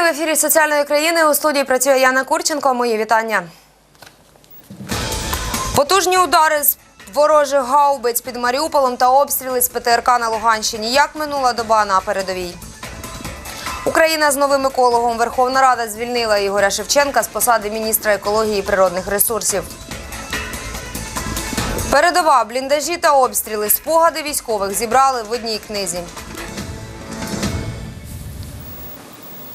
Новини в ефірі соціальної країни у студії працює Яна Курченко. Мої вітання. Потужні удари з ворожих гаубиць під Маріуполем та обстріли з ПТРК на Луганщині. Як минула доба на передовій? Україна з новим екологом. Верховна Рада звільнила Ігоря Шевченка з посади міністра екології і природних ресурсів. Передова, бліндажі та обстріли, спогади військових зібрали в одній книзі.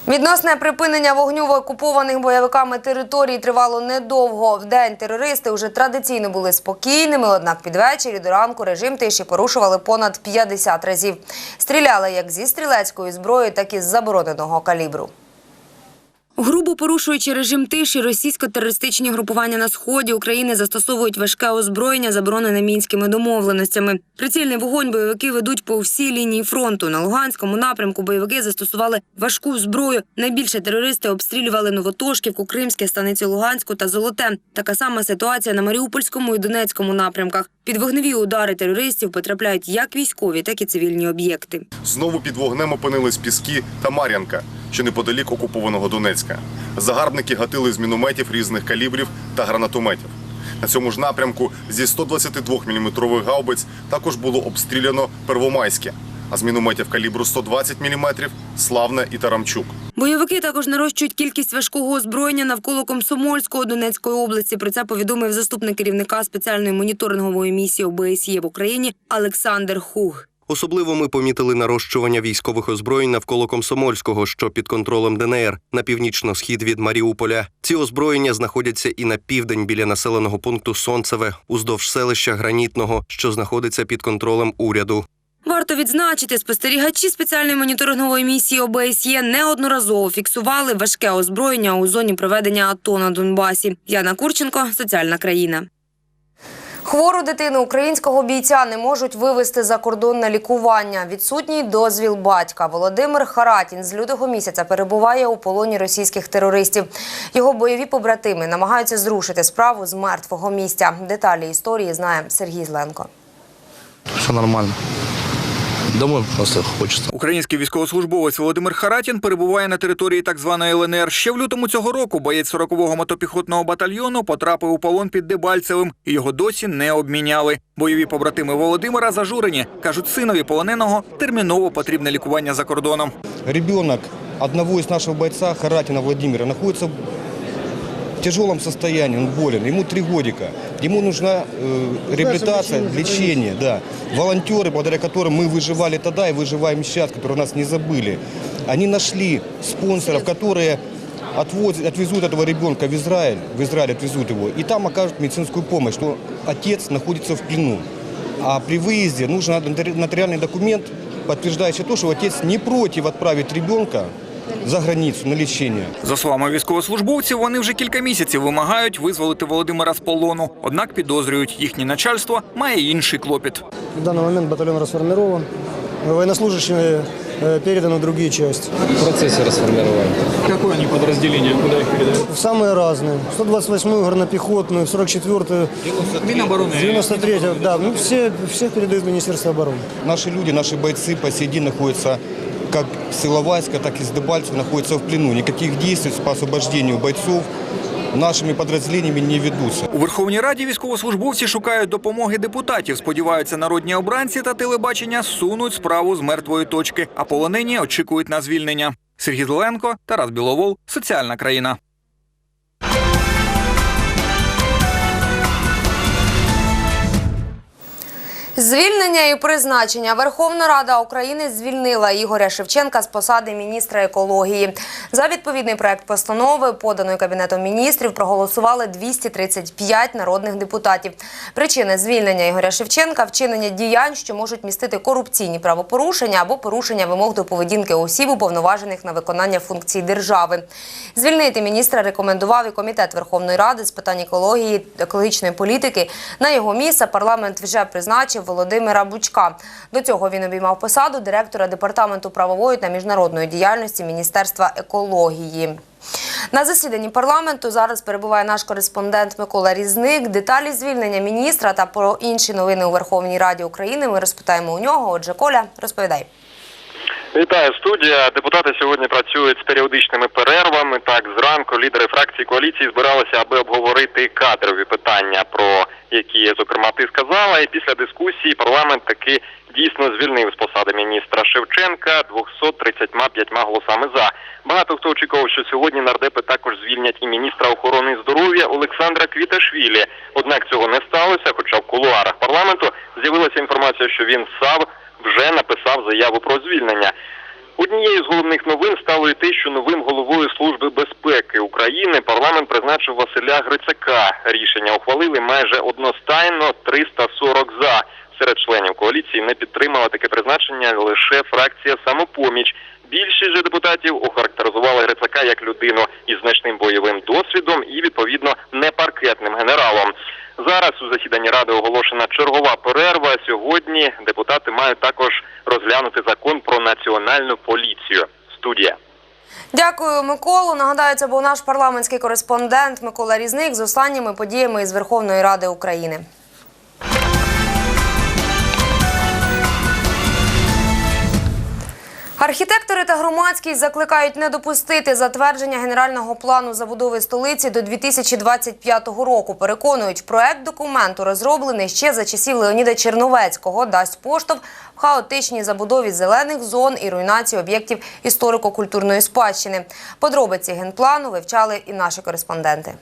Відносне припинення вогню в окупованих бойовиками територій тривало недовго. В день терористи вже традиційно були спокійними, однак під вечір і до ранку режим тиші порушували понад 50 разів. Стріляли як зі стрілецької зброї, так і з забороненого калібру. Грубо порушуючи режим тиші, російсько-терористичні групування на сході України застосовують важке озброєння, заборонене мінськими домовленостями. Прицільний вогонь бойовики ведуть по всій лінії фронту. На Луганському напрямку бойовики застосували важку зброю. Найбільше терористи обстрілювали Новотошківку, Кримське, станицю Луганську та Золоте. Така сама ситуація на Маріупольському і Донецькому напрямках. Під вогневі удари терористів потрапляють як військові, так і цивільні об'єкти. Знову під вогнем опинились Піски та Мар'янка, що неподалік окупованого Донецька. Загарбники гатили з мінометів різних калібрів та гранатометів. На цьому ж напрямку зі 122 мм гаубиць також було обстріляно Первомайське, а з мінометів калібру 120 мм – Славне і Тарамчук. Бойовики також нарощують кількість важкого озброєння навколо Комсомольського Донецької області. Про це повідомив заступник керівника спеціальної моніторингової місії ОБСЄ в Україні Олександр Хуг. Особливо ми помітили нарощування військових озброєнь навколо Комсомольського, що під контролем ДНР на північно-схід від Маріуполя. Ці озброєння знаходяться і на південь біля населеного пункту Сонцеве, уздовж селища Гранітного, що знаходиться під контролем уряду. Варто відзначити, спостерігачі спеціальної моніторингової місії ОБСЄ неодноразово фіксували важке озброєння у зоні проведення АТО на Донбасі. Яна Курченко, соціальна країна. Хвору дитину українського бійця не можуть вивезти за кордон на лікування. Відсутній дозвіл батька. Володимир Харатін з лютого місяця перебуває у полоні російських терористів. Його бойові побратими намагаються зрушити справу з мертвого місця. Деталі історії знає Сергій Зленко. Все нормально. Домой просто хочется. Український військовослужбовець Володимир Харатін перебуває на території так званої ЛНР. Ще в лютому цього року боєць 40-го мотопіхотного батальйону потрапив у полон під Дебальцевим і його досі не обміняли. Бойові побратими Володимира зажурені. кажуть, синові полоненого терміново потрібне лікування за кордоном. Ребенок одного из нашего бойца, Харатина Владимира, находится в тяжелом состоянии, он болен, ему три годика. Ему нужна э, реабилитация, лечение, да. Волонтеры, благодаря которым мы выживали тогда и выживаем сейчас, которые нас не забыли, они нашли спонсоров, которые отвозят, отвезут этого ребенка в Израиль, в Израиль отвезут его, и там окажут медицинскую помощь, что отец находится в плену. А при выезде нужен нотари- нотариальный документ, подтверждающий то, что отец не против отправить ребенка за границу на лечение. За словами військовослужбовців, вони вже кілька місяців вимагають визволити Володимира з полону. Однак підозрюють, їхнє начальство має інший клопіт. В данный момент батальон расформирован. Военнослужащие э, переданы в другие части. в процессе расформирования. Какое они подразделение, куда их передают? В самые разные. 128-ю горнопехотную, 44-ю, Минобороны. 93-ю. Да, ну все, всех передают в Министерство обороны. Наши люди, наши бойцы по сей день находятся как с так и с Дебальцева находятся в плену. Никаких действий по освобождению бойцов нашими подразделениями не ведутся. У Верховній Раді військовослужбовці шукають допомоги депутатів. Сподіваються, народні обранці та телебачення сунуть справу з мертвої точки, а полонені очікують на звільнення. Сергій Зеленко, Тарас Біловол, соціальна країна. Звільнення і призначення Верховна Рада України звільнила Ігоря Шевченка з посади міністра екології. За відповідний проект постанови, поданої кабінетом міністрів, проголосували 235 народних депутатів. Причини звільнення Ігоря Шевченка вчинення діянь, що можуть містити корупційні правопорушення або порушення вимог до поведінки осіб, уповноважених на виконання функцій держави. Звільнити міністра рекомендував і комітет Верховної Ради з питань екології екологічної політики. На його місце парламент вже призначив Володимира Бучка. До цього він обіймав посаду директора департаменту правової та міжнародної діяльності Міністерства екології. На засіданні парламенту зараз перебуває наш кореспондент Микола Різник. Деталі звільнення міністра та про інші новини у Верховній Раді України ми розпитаємо у нього. Отже, Коля, розповідай. Вітаю, студія. Депутати сьогодні працюють з періодичними перервами. Так, зранку лідери фракції коаліції збиралися, аби обговорити кадрові питання, про які, зокрема, ти сказала. І після дискусії парламент таки дійсно звільнив з посади міністра Шевченка 235 голосами за. Багато хто очікував, що сьогодні нардепи також звільнять і міністра охорони здоров'я Олександра Квіташвілі. Однак цього не сталося, хоча в кулуарах парламенту з'явилася інформація, що він сам вже написав заяву про звільнення. Однією з головних новин стало і те, що новим головою служби безпеки України парламент призначив Василя Грицака. Рішення ухвалили майже одностайно 340 за. Серед членів коаліції не підтримала таке призначення лише фракція самопоміч. Більшість же депутатів охарактеризували Грицака як людину із значним бойовим досвідом і відповідно непаркетним генералом. Зараз у засіданні ради оголошена чергова перерва. Сьогодні депутати мають також розглянути закон про національну поліцію. Студія. Дякую, Миколу. Нагадаю, це був наш парламентський кореспондент Микола Різник з останніми подіями із Верховної Ради України. Архітектори та громадськість закликають не допустити затвердження генерального плану забудови столиці до 2025 року. Переконують, проект документу розроблений ще за часів Леоніда Черновецького, дасть поштовх в хаотичній забудові зелених зон і руйнації об'єктів історико-культурної спадщини. Подробиці генплану вивчали і наші кореспонденти.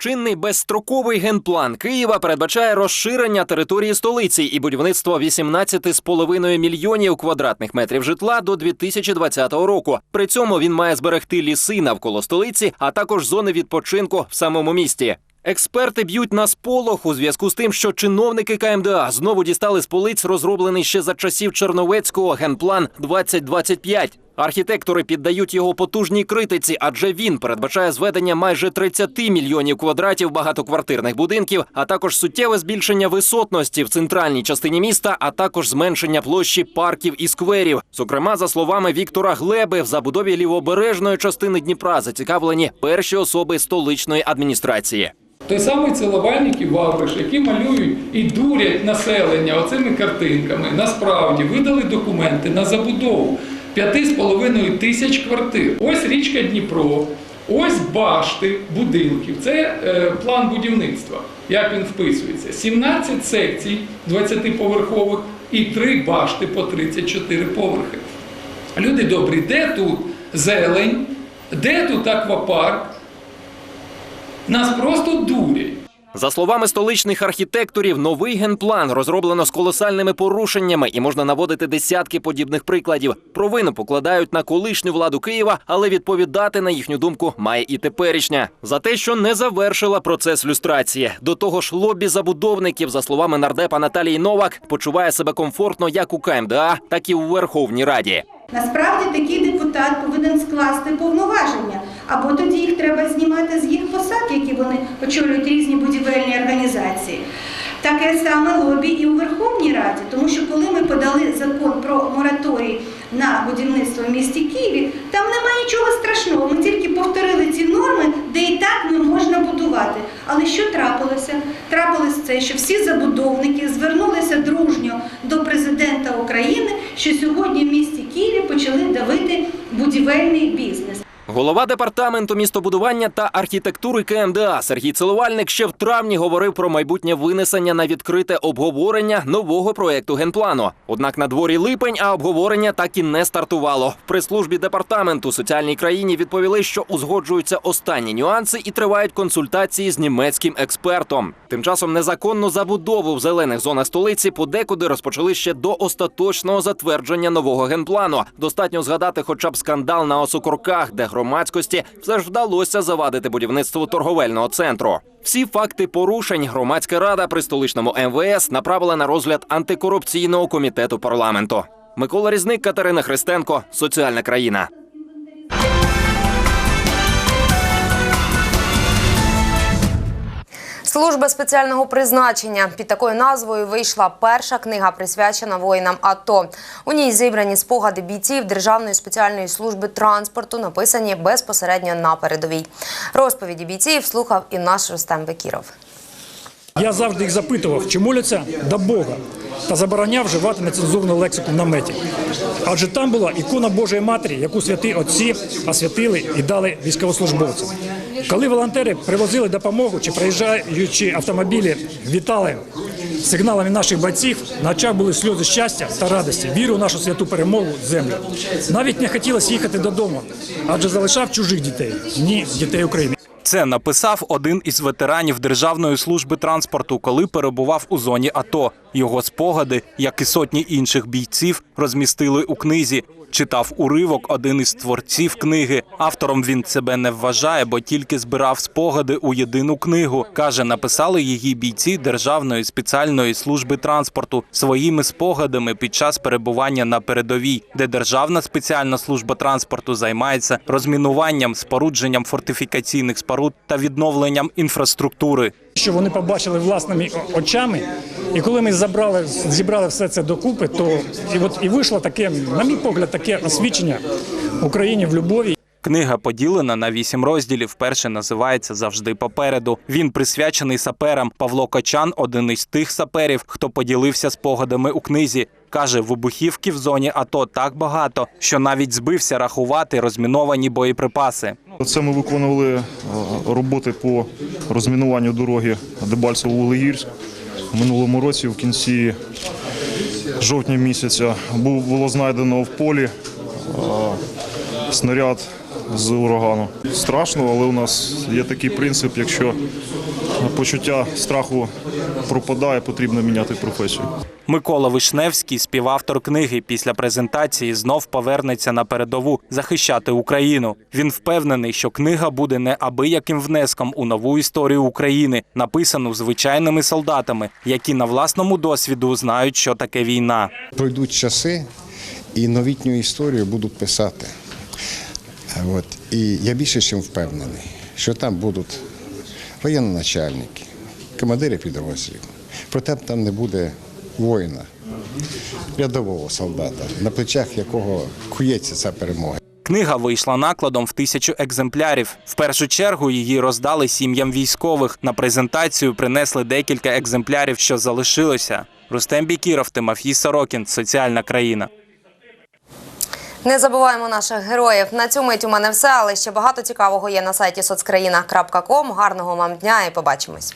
Чинний безстроковий генплан Києва передбачає розширення території столиці і будівництво 18,5 мільйонів квадратних метрів житла до 2020 року. При цьому він має зберегти ліси навколо столиці, а також зони відпочинку в самому місті. Експерти б'ють на сполох у зв'язку з тим, що чиновники КМДА знову дістали з полиць розроблений ще за часів Черновецького генплан 2025. Архітектори піддають його потужній критиці, адже він передбачає зведення майже 30 мільйонів квадратів багатоквартирних будинків, а також суттєве збільшення висотності в центральній частині міста, а також зменшення площі парків і скверів. Зокрема, за словами Віктора Глеби, в забудові лівобережної частини Дніпра зацікавлені перші особи столичної адміністрації. Той самий Целовальник і Вавриш, які малюють і дурять населення оцими картинками, насправді видали документи на забудову 5,5 тисяч квартир. Ось річка Дніпро, ось башти будинків. Це е, план будівництва. Як він вписується? 17 секцій 20-поверхових і 3 башти по 34 поверхи. Люди добрі, де тут зелень, де тут аквапарк? Нас просто дурять. За словами столичних архітекторів, новий генплан розроблено з колосальними порушеннями і можна наводити десятки подібних прикладів. Провину покладають на колишню владу Києва, але відповідати на їхню думку має і теперішня за те, що не завершила процес люстрації. До того ж, лобі забудовників, за словами нардепа Наталії Новак, почуває себе комфортно як у КМДА, так і у Верховній Раді. Насправді такий депутат повинен скласти повноваження, або тоді їх треба знімати з їх посад, які вони очолюють різні будівельні організації. Таке саме лобі і у Верховній Раді, тому що коли ми подали закон про мораторій на будівництво в місті Києві, там немає нічого страшного. Ми тільки повторили ці норми, де і так не можна будувати. Але що трапилося? Трапилось це, що всі забудовники звернулися дружньо до президента України, що сьогодні в місті Києві почали давити будівельний бізнес. Голова департаменту містобудування та архітектури КМДА Сергій Целувальник ще в травні говорив про майбутнє винесення на відкрите обговорення нового проекту генплану. Однак на дворі липень, а обговорення так і не стартувало. В прес-службі департаменту соціальній країні відповіли, що узгоджуються останні нюанси і тривають консультації з німецьким експертом. Тим часом незаконну забудову в зелених зонах столиці подекуди розпочали ще до остаточного затвердження нового генплану. Достатньо згадати, хоча б скандал на осокорках, де громадськості все ж вдалося завадити будівництву торговельного центру. Всі факти порушень громадська рада при столичному МВС направила на розгляд антикорупційного комітету парламенту. Микола Різник, Катерина Христенко, соціальна країна. Служба спеціального призначення під такою назвою вийшла перша книга, присвячена воїнам АТО. У ній зібрані спогади бійців Державної спеціальної служби транспорту, написані безпосередньо на передовій. Розповіді бійців слухав і наш Рустем Бекіров. Я завжди їх запитував, чи моляться до Бога. та забороняв вживати нецензурну лексику в наметі. Адже там була ікона Божої Матері, яку святі отці освятили і дали військовослужбовцям. Коли волонтери привозили допомогу чи приїжджаючи автомобілі, вітали сигналами наших бойців, на очах були сльози щастя та радості, віру в нашу святу перемогу землю. Навіть не хотілося їхати додому, адже залишав чужих дітей, ні дітей України. Це написав один із ветеранів Державної служби транспорту, коли перебував у зоні АТО. Його спогади, як і сотні інших бійців, розмістили у книзі. Читав уривок один із творців книги. Автором він себе не вважає, бо тільки збирав спогади у єдину книгу. каже, написали її бійці Державної спеціальної служби транспорту своїми спогадами під час перебування на передовій, де Державна спеціальна служба транспорту займається розмінуванням, спорудженням фортифікаційних споруд та відновленням інфраструктури. Що вони побачили власними очами. І коли ми забрали, зібрали все це докупи, то і от і вийшло таке, на мій погляд, таке освічення Україні в любові. Книга поділена на вісім розділів. Перший називається Завжди попереду. Він присвячений саперам. Павло Качан один із тих саперів, хто поділився спогадами у книзі. Каже, вибухівки в зоні АТО так багато, що навіть збився рахувати розміновані боєприпаси. Це ми виконували е, роботи по розмінуванню дороги Дебальцево-Вуглегірськ. В минулому році, в кінці жовтня місяця, було знайдено в полі е, снаряд з урагану. Страшно, але у нас є такий принцип, якщо почуття страху пропадає, потрібно міняти професію. Микола Вишневський, співавтор книги, після презентації знов повернеться на передову захищати Україну. Він впевнений, що книга буде неабияким внеском у нову історію України, написану звичайними солдатами, які на власному досвіду знають, що таке війна. Пройдуть часи і новітню історію будуть писати. От. І я більше ніж впевнений, що там будуть воєнноначальники, командири підрозділів. Проте там не буде воїна, рядового солдата, на плечах якого кується ця перемога. Книга вийшла накладом в тисячу екземплярів. В першу чергу її роздали сім'ям військових. На презентацію принесли декілька екземплярів, що залишилося. Рустем Бікіров, Тимофій Сорокін, соціальна країна. Не забуваємо наших героїв. На цю мить у мене все, але ще багато цікавого є на сайті соцкраїна.ком. Гарного вам дня і побачимось.